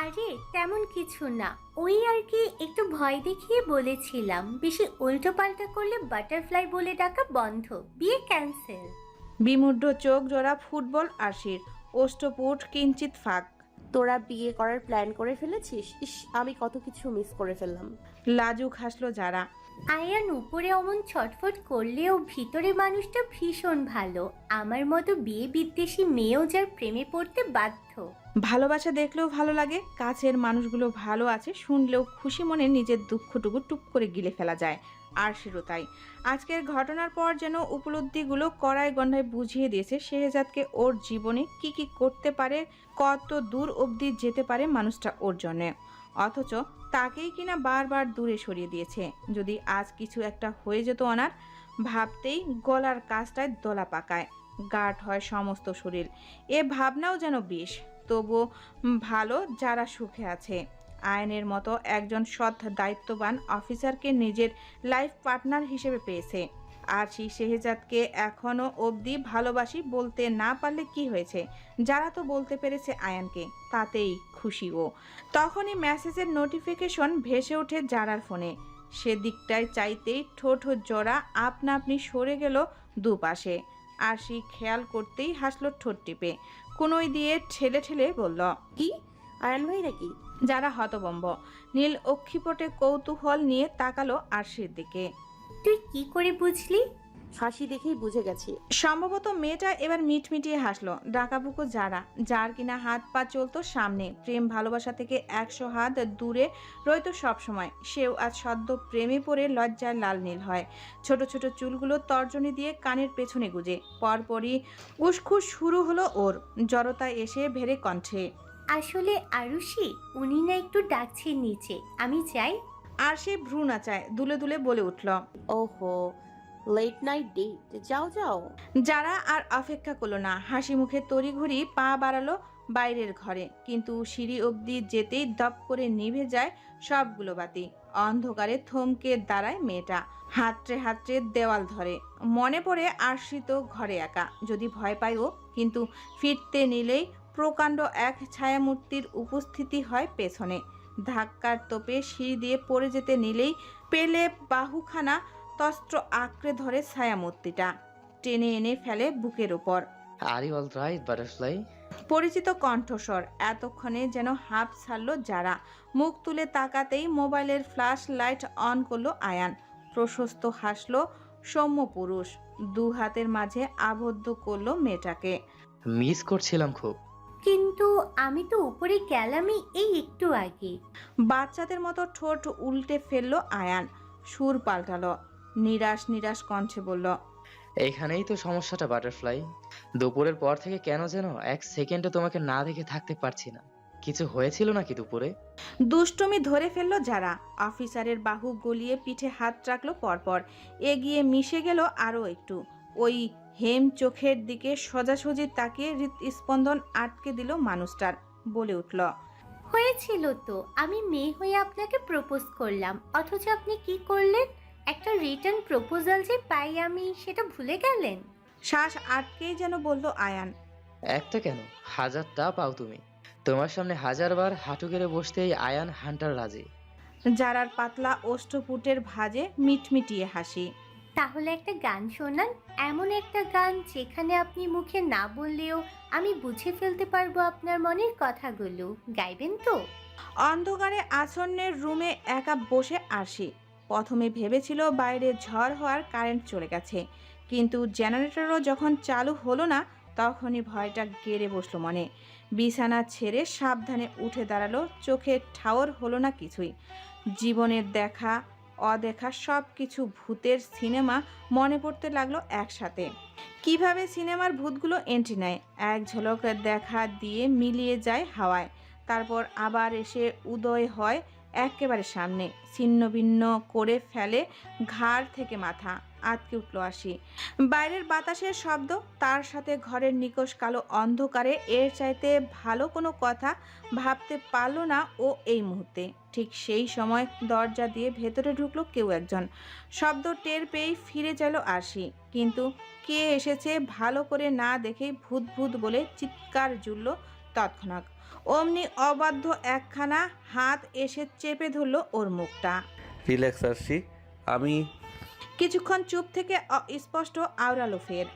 আরে তেমন কিছু না। ওই আর কি একটু ভয় দেখিয়ে বলেছিলাম বেশি উল্টো পাল্টা করলে বাটারফ্লাই বলে ডাকা বন্ধ বিয়ে ক্যান্সেল বিমূঢ় চোখ জোড়া ফুটবল আশির ওষ্ঠপুট কিঞ্চিত ফাঁক। তোরা বিয়ে করার প্ল্যান করে ফেলেছিস? ইস আমি কত কিছু মিস করে ফেললাম। লাজুক হাসলো যারা। আয়ান উপরে অমন ছটফট করলেও ভিতরে মানুষটা ভীষণ ভালো আমার মতো বিয়ে বিদ্বেষী মেয়েও যার প্রেমে পড়তে বাধ্য। ভালোবাসা দেখলেও ভালো লাগে, কাছের মানুষগুলো ভালো আছে, শুনলেও খুশি মনে নিজের দুঃখটুকু টুপ করে গিলে ফেলা যায়, আর সেরও তাই। আজকের ঘটনার পর যেন উপলব্ধিগুলো কড়াই গন্ডায় বুঝিয়ে দিয়েছে শেহজাদকে ওর জীবনে কি কি করতে পারে, কত দূর অবধি যেতে পারে মানুষটা ওর জন্যে। অথচ তাকেই কিনা বারবার দূরে সরিয়ে দিয়েছে, যদি আজ কিছু একটা হয়ে যেত ওনার ভাবতেই গলার কাজটায় দোলা পাকায়, গাঢ় হয় সমস্ত শরীর। এ ভাবনাও যেন বিষ। তবুও ভালো যারা সুখে আছে। আয়নের মতো একজন সৎ, দায়িত্ববান অফিসারকে নিজের লাইফ পার্টনার হিসেবে পেয়েছে। আর সেই শেহজাদকে এখনও অবধি ভালোবাসি বলতে না পারলে কি হয়েছে? যারা তো বলতে পেরেছে আয়ানকে, তাতেই খুশি ও। তখনই মেসেজের নোটিফিকেশন ভেসে ওঠে জারার ফোনে। সেদিকটায় চাইতেই ঠোঁট জোড়া আপনা আপনি সরে গেল দুপাশে। আর সেই খেয়াল করতেই হাসলো ঠোঁট টিপে। কুনোই দিয়ে ঠেলে ঠেলে বলল কি? আয়ান ভাই নাকি? যারা হতবম্ব। নীল অক্ষিপটে কৌতূহল নিয়ে তাকালো আরশির দিকে। তুই কি করে বুঝলি? হাসি দেখেই বুঝে গেছি। সম্ভবত মেয়েটা এবার মিটমিটিয়ে হাসলো ডাকাবুকো যারা যার কিনা হাত পা চলতো সামনে প্রেম ভালোবাসা থেকে একশো হাত দূরে রইতো সবসময়। সেও আজ সদ্য প্রেমে পড়ে লজ্জায় লাল নীল হয়। ছোট ছোট চুলগুলো তর্জনী দিয়ে কানের পেছনে গুজে। পরপরই উসখুস শুরু হলো ওর জড়তায় এসে ভেরে কণ্ঠে। আসলে আরুষি উনি না একটু ডাকছেন নিচে আমি চাই আর সে ভ্রু না চায় দুলে দুলে বলে উঠল ওহো লেট নাইট ডেট যাও যাও। যারা আর অপেক্ষা করল না, হাসি মুখে তড়িঘড়ি পা বাড়ালো বাইরের ঘরে। কিন্তু সিঁড়ি অবধি যেতেই দপ করে নিভে যায় সবগুলো বাতি। অন্ধকারে থমকে দাঁড়ায় মেয়েটা, হাতড়ে হাতড়ে দেওয়াল ধরে। মনে পড়ে আশ্রিত ঘরে একা। যদি ভয় পায় ও, কিন্তু ফিরতে নিলেই প্রকাণ্ড এক ছায়ামূর্তির উপস্থিতি হয় পেছনে। ধাক্কার তোপে সিঁড়ি দিয়ে পড়ে যেতে নিলেই পেলে বাহুখানা তস্ত্র আঁকড়ে ধরে ছায়ামূর্তিটা। টেনে এনে ফেলে বুকের ওপর are you all right butterfly পরিচিত কণ্ঠস্বর এতক্ষণে যেন হাঁপ ছাড়লো যারা। মুখ তুলে তাকাতেই মোবাইলের ফ্ল্যাশ লাইট অন করল আয়ান। প্রশস্ত হাসলো সৌম্য পুরুষ। দু হাতের মাঝে আবদ্ধ করল মেয়েটাকে। মিস করছিলাম খুব। কিন্তু আমি তো উপরে গেলামই এই একটু আগে। বাচ্চাদের মতো ঠোঁট উল্টে ফেলল আয়ান। সুর পাল্টালো। নিরাশ নিরাশ কণ্ঠে বলল এখানেই তো সমস্যাটা বাটারফ্লাই। দুপুরের পর থেকে কেন যেন এক সেকেন্ডে তোমাকে না দেখে থাকতে পারছি না। কিছু হয়েছিল নাকি দুপুরে? দুষ্টুমি ধরে ফেলল যারা। অফিসারের বাহু গলিয়ে পিঠে হাত রাখল পরপর। এগিয়ে মিশে গেল আরও একটু। ওই হেম চোখের দিকে সোজাসুজি তাকিয়ে হৃৎস্পন্দন আটকে দিল মানুষটার বলে উঠল হয়েছিল তো। আমি মেয়ে হয়ে আপনাকে প্রপোজ করলাম। অথচ আপনি কি করলেন? একটা রিটার্ন প্রপোজাল যে পাই আমি সেটা ভুলে গেলেন? শ্বাস আটকেই যেন বলল আয়ান। একটা কেন? হাজারটা পাও তুমি। তোমার সামনে হাজারবার হাঁটু গেড়ে বসতে এই আয়ান হান্টার রাজি। যারার পাতলা ওষ্ঠপুটের ভাজে মিটমিটিয়ে হাসি। তাহলে একটা গান শোনান। এমন একটা গান যেখানে আপনি মুখে না বললেও আমি বুঝে ফেলতে পারব আপনার মনের কথাগুলো। গাইবেন তো? অন্ধকারে আসন্নের রুমে একা বসে আসি প্রথমে ভেবেছিল বাইরে ঝড় হওয়ার কারেন্ট চলে গেছে। কিন্তু জেনারেটরও যখন চালু হলো না, তখনই ভয়টা গেড়ে বসল মনে। বিছানা ছেড়ে সাবধানে উঠে দাঁড়াল, চোখে ঠাওর হলো না কিছুই। জীবনের দেখা, অদেখা সব কিছু ভূতের সিনেমা মনে পড়তে লাগল একসাথে। কীভাবে সিনেমার ভূতগুলো এন্ট্রি নেয়? এক ঝলক দেখা দিয়ে মিলিয়ে যায় হাওয়ায়। তারপর আবার এসে উদয় হয় একেবারে সামনে, ছিন্ন ভিন্ন করে ফেলে ঘাড় থেকে মাথা আটকে উঠল আসি বাইরের বাতাসের শব্দ, তার সাথে ঘরের নিকশ কালো অন্ধকারে এর চাইতে ভালো কোনো কথা ভাবতে পারল না ও এই মুহূর্তে। ঠিক সেই সময় দরজা দিয়ে ভেতরে ঢুকলো কেউ একজন। শব্দ টের পেয়েই ফিরে গেল আসি কিন্তু কে এসেছে ভালো করে না দেখেই ভূত ভূত বলে চিৎকার জুড়ল তৎক্ষণাৎ। অমনি অবাধ্য একখানা হাত এসে চেপে ধরল ওর মুখটা। রিল্যাক্স আরশি আমি কিছুক্ষণ চুপ থেকে স্পষ্ট আওড়ালো ফের।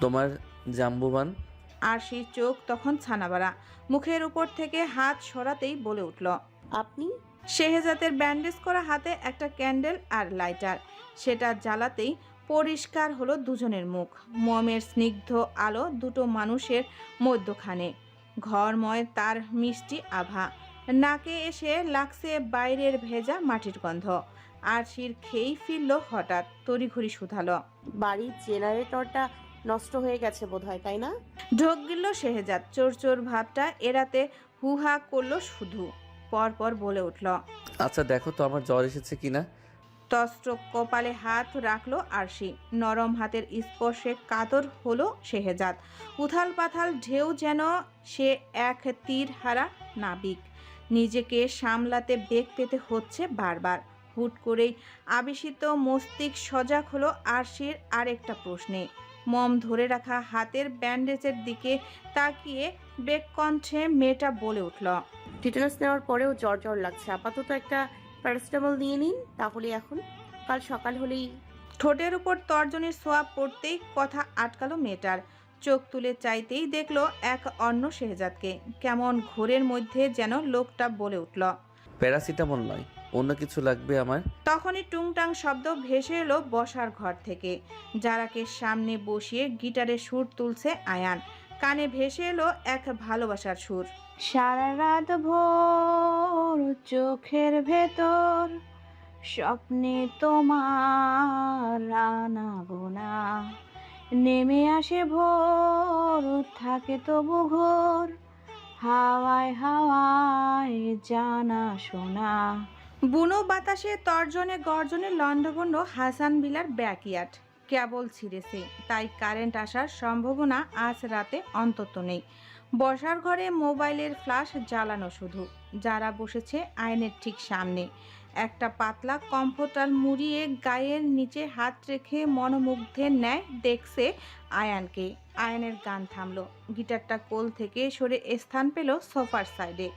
তোমার জাম্বুবান? আর সেই চোখ তখন ছানাবাড়া। মুখের উপর থেকে হাত সরাতেই বলে উঠল আপনি? শেহজাদের ব্যান্ডেজ করা হাতে একটা ক্যান্ডেল আর লাইটার। সেটা জ্বালাতেই পরিষ্কার হলো দুজনের মুখ। মমের স্নিগ্ধ আলো দুটো মানুষের মধ্যখানে। ঘরময় তার মিষ্টি আভা। নাকে এসে লাগছে বাইরের ভেজা মাটির গন্ধ। আর শির খেয়েই ফিরল হঠাৎ তড়িঘড়ি শুধালো। বাড়ির জেনারেটরটা নষ্ট হয়ে গেছে বোধহয় তাই না? ঢোক গিল শেহজাদ। চোর চোর ভাবটা এড়াতে হুহা করল শুধু। পরপর বলে উঠল আচ্ছা দেখো তো আমার জ্বর এসেছে কিনা। তস্ত্র কপালে হাত রাখল আরশি। নরম হাতের স্পর্শে কাতর হলো শেহজাদ। উথাল পাথাল ঢেউ যেন সে এক তীর হারা নাবিক। নিজেকে সামলাতে বেগ পেতে হচ্ছে বারবার। হুট করেই আবিষিত মস্তিষ্ক সজাগ হলো আরশির আরেকটা প্রশ্নে। মম ধরে রাখা হাতের ব্যান্ডেজের দিকে তাকিয়ে বেগ কণ্ঠে মেয়েটা বলে উঠল, টিটানাস নেওয়ার পরেও জ্বর জ্বর লাগছে। আপাতত একটা প্যারাসিটামল নিয়ে নিন তাহলে এখন কাল সকাল হলেই ঠোঁটের উপর তর্জনের সোয়াব পড়তেই কথা আটকালো মেয়েটার। চোখ তুলে চাইতেই দেখল এক অন্য শেহজাদকে। কেমন ঘোরের মধ্যে যেন লোকটা বলে উঠল। প্যারাসিটামল নয় অন্য কিছু লাগবে আমার? তখনই টুংটাং শব্দ ভেসে এলো বসার ঘর থেকে। যারাকে সামনে বসিয়ে গিটারে সুর তুলছে আয়ান কানে ভেসে এলো এক ভালোবাসার সুর। সারা রাত ভোর চোখের ভেতর, স্বপ্নে তোমার রানা গোনা নেমে আসে ভোর, থাকে তবু ঘোর, হাওয়ায় হাওয়ায় জানা শোনা। বুনো বাতাসে তর্জনে গর্জনে লণ্ডভণ্ড হাসান বিলার ব্যাকইয়ার্ড। কেবল ছিঁড়েছে, তাই কারেন্ট আসার সম্ভাবনা আজ রাতে অন্তত নেই। বসার ঘরে মোবাইলের ফ্ল্যাশ জ্বালানো শুধু। যারা বসেছে আয়নের ঠিক সামনে। একটা পাতলা কম্ফোটার মুড়িয়ে গায়ের নিচে হাত রেখে মনোমুগ্ধের ন্যায় দেখছে আয়ানকে। আয়নের গান থামলো। গিটারটা কোল থেকে সরে স্থান পেল সোফার সাইডে।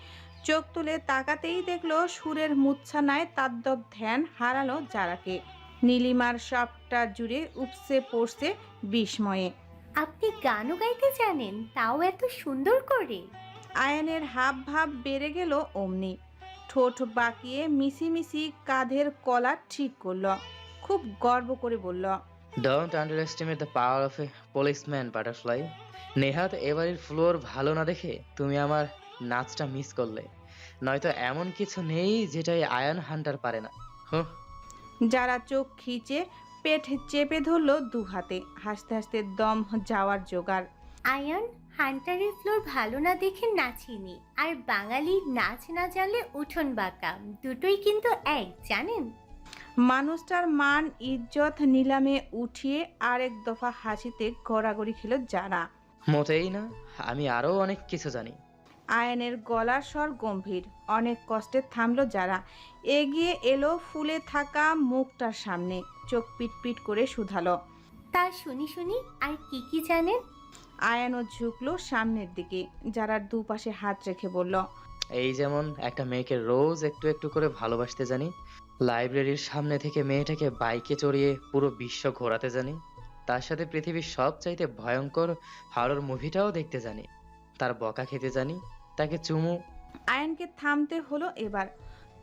চোখ তুলে তাকাতেই দেখল সুরের মুচ্ছানায় তাদ্যব ধ্যান হারালো যারাকে। নীলিমার সবটা জুড়ে উপসে পড়ছে বিস্ময়ে। আপনি গানও গাইতে জানেন তাও এত সুন্দর করে। আয়নের হাব ভাব বেড়ে গেল অমনি। ঠোঁট বাঁকিয়ে মিশি মিশি কাঁধের কলার ঠিক করল। খুব গর্ব করে বলল don't underestimate the power of a policeman butterfly নেহাত এবারের ফ্লোর ভালো না দেখে তুমি আমার নাচটা মিস করলে। নয়তো এমন কিছু নেই যেটাই আয়ন হান্টার পারে না। হুঁ যারা চোখ খিচে পেট চেপে ধরলো দু হাতে হাসতে হাসতে দম যাওয়ার জোগাড়। আয়ান হান্টারের ফ্লোর ভালো না দেখে নাচিনি আর বাঙালি নাচ না জানলে উঠোন বাঁকা। দুটোই কিন্তু এক জানেন? মানুষটার মান ইজ্জত নিলামে উঠিয়ে আরেক দফা হাসিতে গড়াগড়ি খেল যারা মোটেই না আমি আরও অনেক কিছু জানি। আয়নের গলার স্বর গম্ভীর। অনেক কষ্টে থামলো যারা। এগিয়ে এলো ফুলে থাকা মুখটার সামনে। চোখ পিটপিট করে শুধালো। তা শুনি শুনি আর কি কি জানেন? আয়ানও ঝুঁকলো সামনের দিকে। যারা দুপাশে হাত রেখে বলল এই যেমন একটা মেয়েকে রোজ একটু একটু করে ভালোবাসতে জানি লাইব্রেরির সামনে থেকে মেয়েটাকে বাইকে চড়িয়ে পুরো বিশ্ব ঘোরাতে জানি তার সাথে পৃথিবীর সব চাইতে ভয়ঙ্কর হরর মুভিটাও দেখতে জানি তার বকা খেতে জানি তাকে চুমু। আয়নকে থামতে হলো এবার।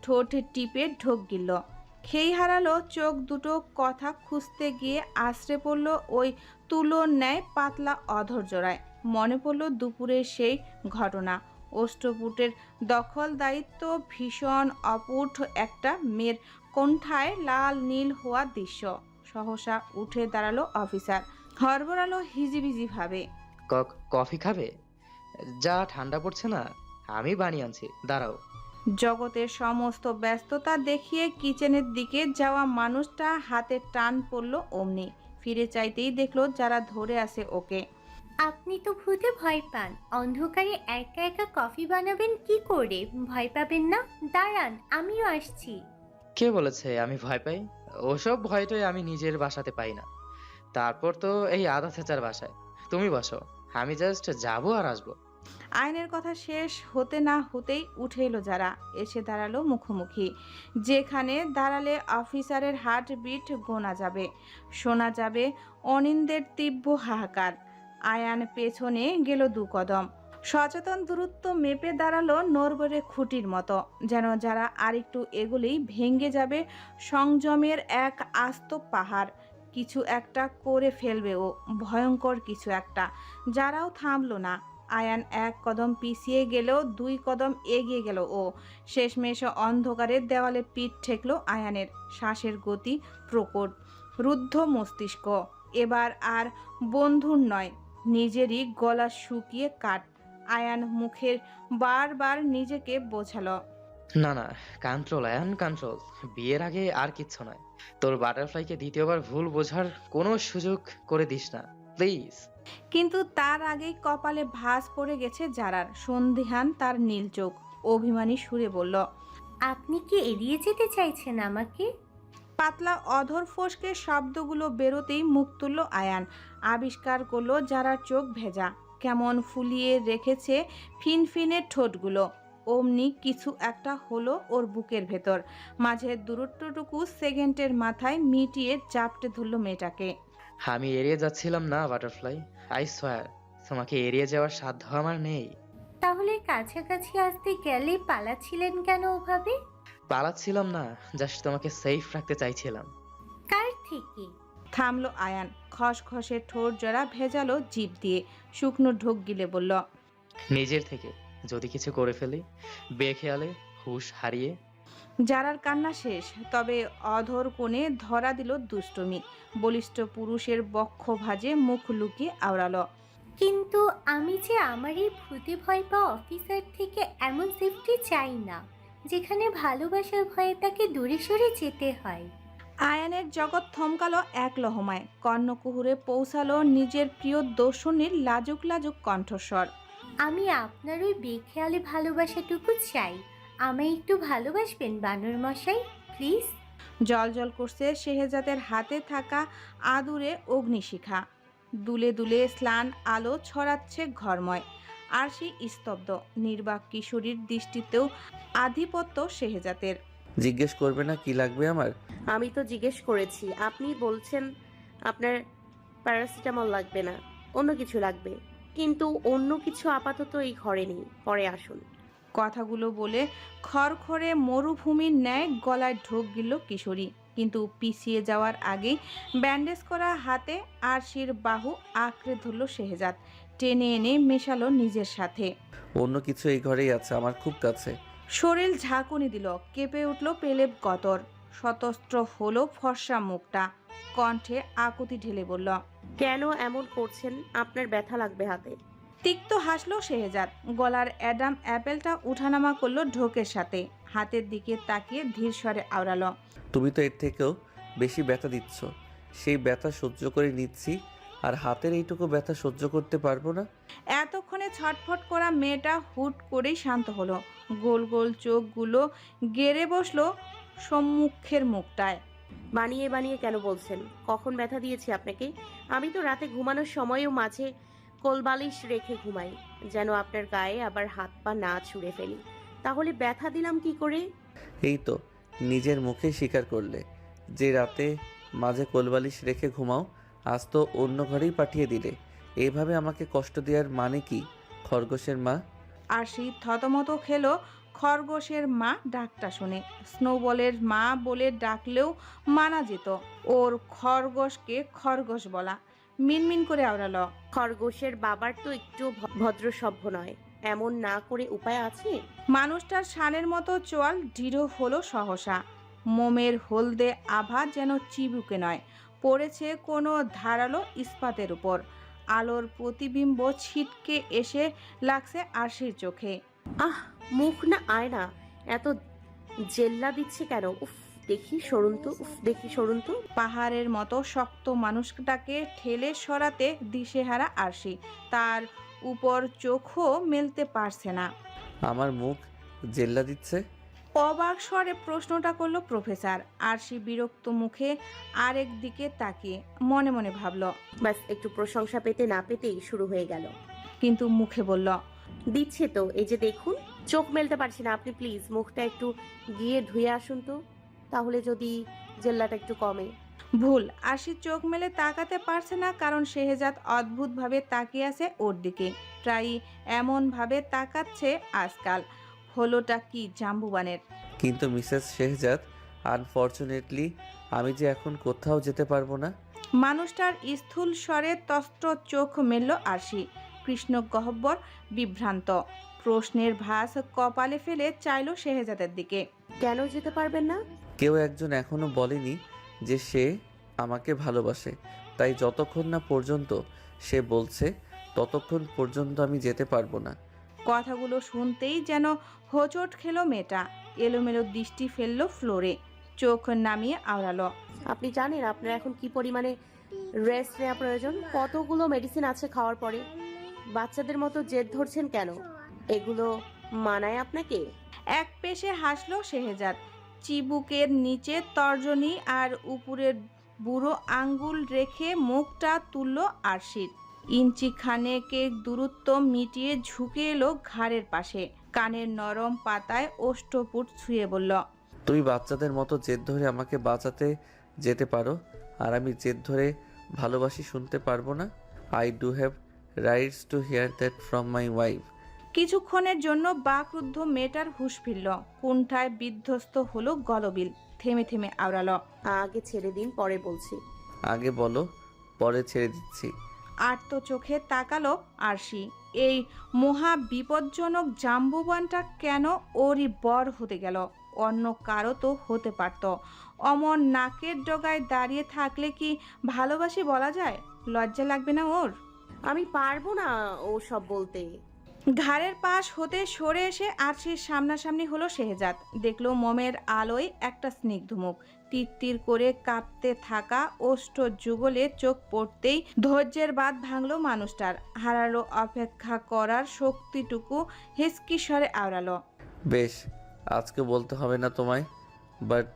ঠোঁট টিপে ঢোক গিল খেই হারালো চোখ দুটো কথা খুঁজতে গিয়ে আশ্রে পড়ল ওই তুলোর ন্যায় পাতলা অধর জোড়ায় মনে পড়ল দুপুরের সেই ঘটনা। অষ্টপুটের দখল দায়িত্ব ভীষণ অপুট একটা মেয়ের কণ্ঠায় লাল নীল হওয়া দৃশ্য। সহসা উঠে দাঁড়াল অফিসার। হরবরালো হিজিবিজি ভাবে। ক- কফি খাবে? যা ঠান্ডা পড়ছে না আমি বানিয়ে আনছি দাঁড়াও। জগতের সমস্ত ব্যস্ততা দেখিয়ে কিচেনের দিকে যাওয়া মানুষটা হাতে টান পড়ল অমনি। ফিরে চাইতেই দেখল যারা ধরে আছে ওকে। আপনি তো ভূতে ভয় পান। অন্ধকারে একা একা কফি বানাবেন কি করে? ভয় পাবেন না? দাঁড়ান আমিও আসছি। কে বলেছে আমি ভয় পাই? ওসব ভয়টাই আমি নিজের বাসাতে পাই না। তারপর তো এই আধা চেঁচার বাসায়। তুমি বসো আমি জাস্ট যাব আর আসব। আইনের কথা শেষ হতে না হতেই উঠে এলো যারা। এসে দাঁড়াল মুখোমুখি। যেখানে দাঁড়ালে অফিসারের হার্ট বিট গোনা যাবে, শোনা যাবে অনিন্দের তীব্র হাহাকার। আয়ান পেছনে গেল দু কদম। সচেতন দূরত্ব মেপে দাঁড়াল নরবরে খুঁটির মতো, যেন যারা আরেকটু এগুলেই ভেঙে যাবে সংযমের এক আস্ত পাহাড়। কিছু একটা করে ফেলবে ও, ভয়ঙ্কর কিছু একটা। যারাও থামলো না। আয়ান এক কদম পিছিয়ে গেলেও দুই কদম এগিয়ে গেল ও শেষমেশ অন্ধকারের দেওয়ালে পিঠ ঠেকলো আয়ানের শ্বাসের গতি প্রকট, রুদ্ধ মস্তিষ্ক। এবার আর বন্ধুর নয়, নিজেরই গলা শুকিয়ে কাট আয়ান মুখের বারবার নিজেকে বোঝালো। না না কন্ট্রোল আয়ান কন্ট্রোল বিয়ের আগে আর কিচ্ছু নয়। তোর বাটারফ্লাইকে দ্বিতীয়বার ভুল বোঝার কোনো সুযোগ করে দিস না। প্লিজ। কিন্তু তার আগেই কপালে ভাঁজ পড়ে গেছে যারার সন্ধিহান তার নীল চোখ। অভিমানী সুরে বলল আপনি কি এড়িয়ে যেতে চাইছেন আমাকে? পাতলা অধর ফোসকে শব্দগুলো বেরোতেই মুখ তুলল আয়ান। আবিষ্কার করল যারা চোখ ভেজা। কেমন ফুলিয়ে রেখেছে ফিনফিনে ঠোঁটগুলো। অমনি কিছু একটা হলো ওর বুকের ভেতর। মাঝের দূরত্বটুকু সেকেন্ডের মাথায় মিটিয়ে চাপটে ধরল মেয়েটাকে। আমি এড়িয়ে যাচ্ছিলাম না বাটারফ্লাই। আই সোয়ার তোমাকে এড়িয়ে যাওয়ার সাধ্য আমার নেই। তাহলে কাছাকাছি আসতে গেলে পালাচ্ছিলেন কেন ওভাবে? পালাচ্ছিলাম না জাস্ট তোমাকে সেফ রাখতে চাইছিলাম। কার থেকে? থামলো আয়ান খসখসে ঠোঁট জড়া ভেজালো জিভ দিয়ে শুকনো ঢোক গিলে বলল নিজের থেকে যদি কিছু করে ফেলি বেখেয়ালে হুশ হারিয়ে যারার কান্না শেষ তবে অধর কোণে ধরা দিল দুষ্টমি। বলিষ্ঠ পুরুষের বক্ষ ভাজে মুখ লুকিয়ে আওড়ালো। কিন্তু আমি যে আমার এই ভূতে ভয় পাওয়া অফিসার থেকে এমন সেফটি চাই না যেখানে ভালোবাসার ভয়ে তাকে দূরে সরে যেতে হয়। আয়ানের জগৎ থমকালো এক লহমায়। কর্ণকুহুরে পৌঁছালো নিজের প্রিয় দর্শনীর লাজুক লাজুক কণ্ঠস্বর। আমি আপনার ওই বেখেয়ালে ভালোবাসাটুকু চাই আমায় একটু ভালোবাসবেন বানর মশাই প্লিজ। জল জল করছে শেহেজাদের হাতে থাকা আদুরে অগ্নিশিখা। দুলে দুলে স্লান আলো ছড়াচ্ছে ঘরময়। আর সেই স্তব্ধ নির্বাক কিশোরীর দৃষ্টিতেও আধিপত্য শেহেজাতের জিজ্ঞেস করবে না কি লাগবে আমার? আমি তো জিজ্ঞেস করেছি আপনি বলছেন আপনার প্যারাসিটামল লাগবে না অন্য কিছু লাগবে। কিন্তু অন্য কিছু আপাতত এই ঘরে নেই পরে আসুন। কথাগুলো বলে খড়খড়ে মরুভূমির ন্যায় গলায় ঢোক গিল কিশোরী। কিন্তু পিছিয়ে যাওয়ার আগেই ব্যান্ডেজ করা হাতে আরশির বাহু আঁকড়ে ধরল শেহজাদ। টেনে এনে মেশালো নিজের সাথে। অন্য কিছু এই ঘরেই আছে আমার খুব কাছে। শরীর ঝাঁকুনি দিল কেঁপে উঠল পেলেব গতর শতস্ত্র হলো ফর্সা মুখটা। কণ্ঠে আকুতি ঢেলে বলল কেন এমন করছেন? আপনার ব্যথা লাগবে হাতে। তিক্ত হাসলো শেহজাদ। গলার অ্যাডাম অ্যাপেলটা উঠানামা করল ঢোকের সাথে। হাতের দিকে তাকিয়ে ধীর স্বরে আওড়ালো তুমি তো এর থেকেও বেশি ব্যথা দিচ্ছ। সেই ব্যথা সহ্য করে নিচ্ছি আর হাতের এইটুকু ব্যথা সহ্য করতে পারব না? এতক্ষণে ছটফট করা মেয়েটা হুট করেই শান্ত হলো। গোল গোল চোখগুলো গেড়ে বসল সম্মুখের মুখটায়। বানিয়ে বানিয়ে কেন বলছেন? কখন ব্যথা দিয়েছি আপনাকে? আমি তো রাতে ঘুমানোর সময়ও মাঝে কোলবালিশ রেখে ঘুমাই যেন আপনার গায়ে আবার হাত পা না ছুঁড়ে ফেলি। তাহলে ব্যথা দিলাম কি করে? এই তো নিজের মুখে স্বীকার করলে। যে রাতে মাঝে কোলবালিশ রেখে ঘুমাও আজ তো অন্য ঘরেই পাঠিয়ে দিলে। এইভাবে আমাকে কষ্ট দেওয়ার মানে কি খরগোশের মা? আরশি থতমত খেলো খরগোশের মা ডাকটা শুনে। স্নোবলের মা বলে ডাকলেও মানা যেত ওর খরগোশকে খরগোশ বলা। মিনমিন করে আওড়ালো। খরগোশের বাবার তো একটু ভদ্র সভ্য নয়। এমন না করে উপায় আছে? মানুষটার সানের মতো চোয়াল দৃঢ় হলো সহসা। মোমের হলদে আভা যেন চিবুকে নয় পড়েছে কোনো ধারালো ইস্পাতের উপর। আলোর প্রতিবিম্ব ছিটকে এসে লাগছে আরশির চোখে। আহ মুখ না আয়না এত জেল্লা দিচ্ছে কেন? উফ। দেখি সরুন তো উফ দেখি সরুন তো। পাহাড়ের মতো শক্ত মানুষটাকে ঠেলে সরাতে দিশেহারা আরশি। তার উপর চোখও মেলতে পারছে না। আমার মুখ জেল্লা দিচ্ছে? অবাক স্বরে প্রশ্নটা করল প্রফেসর। আরশি বিরক্ত মুখে আরেক দিকে তাকিয়ে মনে মনে ভাবল ব্যাস একটু প্রশংসা পেতে না পেতেই শুরু হয়ে গেল। কিন্তু মুখে বলল দিচ্ছে তো এই যে দেখুন চোখ মেলতে পারছি না। আপনি প্লিজ মুখটা একটু গিয়ে ধুয়ে আসুন তো। তাহলে যদি জেল্লাটা একটু কমে। ভুল আশি চোখ মেলে তাকাতে পারছে না কারণ শেহজাদ অদ্ভুতভাবে তাকিয়ে আছে ওর দিকে। প্রায়ই এমনভাবে তাকাচ্ছে আজকাল। হলোটা কি জাম্বুবানের? কিন্তু মিসেস শেহজাদ আনফর্চুনেটলি আমি যে এখন কোথাও যেতে পারব না। মানুষটার স্থূল স্বরে তস্ত্র চোখ মেলল আরশি। কৃষ্ণ গহব্বর বিভ্রান্ত। প্রশ্নের ভাস কপালে ফেলে চাইল শেহজাদের দিকে। কেন যেতে পারবেন না? কেউ একজন এখনও বলেনি যে সে আমাকে ভালোবাসে। তাই যতক্ষণ না পর্যন্ত সে বলছে ততক্ষণ পর্যন্ত আমি যেতে পারব না। কথাগুলো শুনতেই যেন হোঁচট খেলো মেয়েটা। এলোমেলো দৃষ্টি ফেলল ফ্লোরে। চোখ নামিয়ে আওড়ালো। আপনি জানেন আপনার এখন কি পরিমাণে রেস্ট নেওয়া প্রয়োজন? কতগুলো মেডিসিন আছে খাওয়ার পরে? বাচ্চাদের মতো জেদ ধরছেন কেন? এগুলো মানায় আপনাকে? এক পেশে হাসলো শেহজাদ। চিবুকের নিচে তর্জনী আর উপরের বুড়ো আঙ্গুল রেখে মুখটা তুললো আরশির। ইঞ্চি খানেকের দূরত্ব মিটিয়ে ঝুঁকে এলো ঘাড়ের পাশে। কানের নরম পাতায় ওষ্ঠপুট ছুঁয়ে বলল, তুমি বাচ্চাদের মতো জেদ ধরে আমাকে বাঁচাতে যেতে পারো, আর আমি জেদ ধরে ভালোবাসি শুনতে পারব না। I do have rights to hear that from my wife কিছুক্ষণের জন্য বাকরুদ্ধ মেয়েটার হুঁশ ফিরল। কুণ্ঠায় বিধ্বস্ত হলো গলবিল। থেমে থেমে আওড়ালো আগে ছেড়ে দিন পরে বলছি। আগে বলো পরে ছেড়ে দিচ্ছি। আর্ত চোখে তাকালো আরশি। এই মহা বিপজ্জনক জাম্বুবানটা কেন ওরই বর হতে গেল? অন্য কারও তো হতে পারত। অমন নাকের ডগায় দাঁড়িয়ে থাকলে কি ভালোবাসি বলা যায়? লজ্জা লাগবে না ওর? আমি পারব না ও সব বলতে। ঘাড়ের পাশ হতে সরে এসে আর আরশির সামনাসামনি হলো শেহজাদ। দেখল মোমের আলোয় একটা স্নিগ্ধ স্নিগ্ধমুখ তিত্তির করে কাঁপতে থাকা ওষ্ঠ যুগলে চোখ পড়তেই ধৈর্যের বাদ ভাঙলো মানুষটার। হারালো অপেক্ষা করার শক্তিটুকু হিসকি স্বরে আওড়ালো। বেশ আজকে বলতে হবে না তোমায় but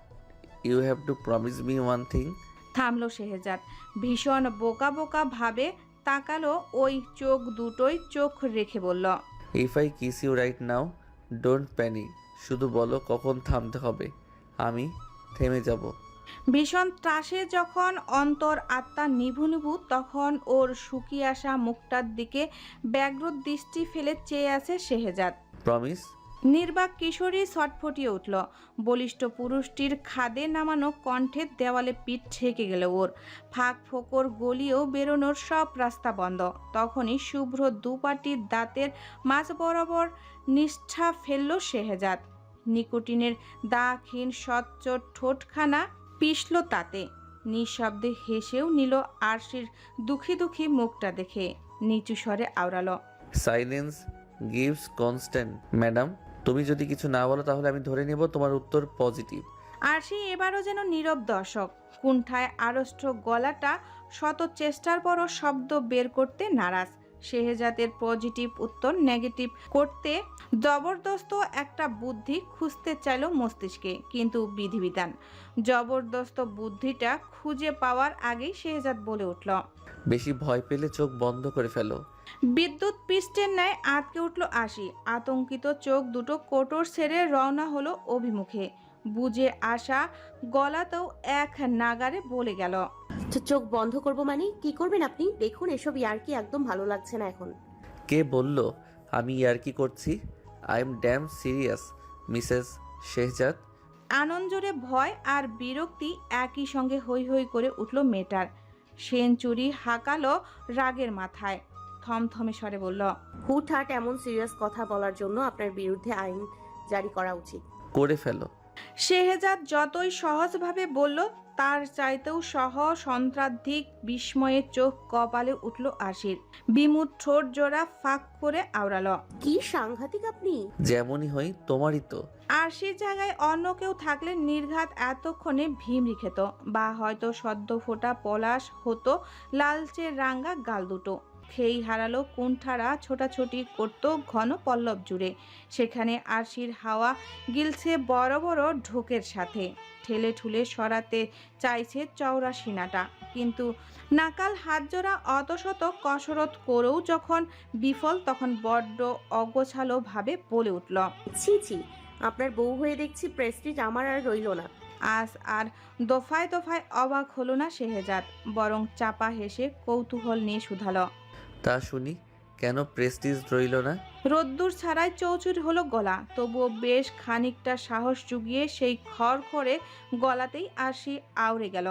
you have to promise me one thing থামলো শেহজাদ। ভীষণ বোকা বোকা ভাবে তাকালো ওই চোখ দুটোই চোখ রেখে বলল if I kiss you right now don't panic শুধু বলো কখন থামতে হবে। আমি থেমে যাব। ভীষণ ত্রাসে যখন অন্তর আত্মা নিভু নিভু তখন ওর শুকিয়ে আসা মুখটার দিকে ব্যগ্র দৃষ্টি ফেলে চেয়ে আছে শেহজাদ। প্রমিস নির্বাক কিশোরী ছটফটিয়ে উঠল। বলিষ্ঠ পুরুষটির খাদে নামানো কণ্ঠের দেওয়ালে পিঠ ঠেকে গেল ওর। ফাঁক ফোকর গলিয়েও বেরোনোর সব রাস্তা বন্ধ। তখনই শুভ্র দুপাটির দাঁতের মাঝ বরাবর নিষ্ঠা ফেলল শেহজাদ। নিকোটিনের দাক্ষীণ স্বচ্ছ ঠোঁটখানা পিষল তাতে। নিঃশব্দে হেসেও নিল আরশির দুঃখী দুঃখী মুখটা দেখে। নিচু স্বরে আওড়ালো, সাইলেন্স গিভস কনস্ট্যান্ট, ম্যাডাম। তুমি যদি কিছু না বলো তাহলে আমি ধরে নেব তোমার উত্তর পজিটিভ আর আরশি এবারও যেন নীরব দর্শক কুণ্ঠায় আড়ষ্ট গলাটা শত চেষ্টার পরও শব্দ বের করতে নারাজ। শেহজাদের পজিটিভ উত্তর নেগেটিভ করতে জবরদস্ত একটা বুদ্ধি খুঁজতে চাইল মস্তিষ্কে কিন্তু বিধিবিধান। জবরদস্ত বুদ্ধিটা খুঁজে পাওয়ার আগেই শেহজাদ বলে উঠল বেশি ভয় পেলে চোখ বন্ধ করে ফেলো। বিদ্যুৎ পিস্টের ন্যায় আটকে উঠল আশি। আতঙ্কিত চোখ দুটো কোটর ছেড়ে রওনা হলো অভিমুখে। বুঝে আসা গলাতেও এক নাগারে বলে গেল। তো চোখ বন্ধ করব মানে? কি করবেন আপনি? দেখুন এসব ইয়ার্কি একদম ভালো লাগছে না এখন। কে বলল আমি ইয়ার কি করছি? I am damn serious Mrs Shehzad আনন্দরে ভয় আর বিরক্তি একই সঙ্গে হৈ হৈ করে উঠল মেটার সেঞ্চুরি হাঁকালো রাগের মাথায়। থমথমে স্বরে বলল হুটহাট এমন সিরিয়াস কথা বলার জন্য আপনার বিরুদ্ধে আইন জারি করা উচিত। করে ফেলো। শেহজাদ যতই সহজভাবে বলল তার চাইতেও সহ সন্ত্রাধিক বিস্ময়ে চোখ কপালে উঠল আশির। বিমুট ঠোঁট জোড়া ফাঁক করে আওড়াল। কি সাংঘাতিক আপনি? যেমনই হই তোমারই তো। আরশির জায়গায় অন্য কেউ থাকলে নির্ঘাত এতক্ষণে ভিমরি খেত বা হয়তো সদ্য ফোটা পলাশ হতো লালচে রাঙ্গা গাল দুটো। খেই হারালো কুণ্ঠারা ছোটাছুটি করত ঘন পল্লব জুড়ে। সেখানে আরশির হাওয়া গিলছে বড় বড় ঢোকের সাথে। ঠেলে ঠুলে সরাতে চাইছে চওড়া সিনাটা কিন্তু নাকাল হাতজোড়া অতশত কসরত করেও যখন বিফল তখন বড্ড অগোছালো ভাবে বলে উঠল ছি ছি আপনার বউ হয়ে দেখছি প্রেস্টিজ আমার আর রইল না। আজ আর দফায় দফায় অবাক হলো না শেহজাদ বরং চাপা হেসে কৌতূহল নিয়ে শুধালো তা শুনি, কেন প্রেস্টিজ রইল না? রোদ্দুর ছাড়াই চৌচুর হলো গলা, তবুও বেশ খানিকটা সাহস জুগিয়ে সেই খড় করে গলাতেই আসি আউড়ে গেল।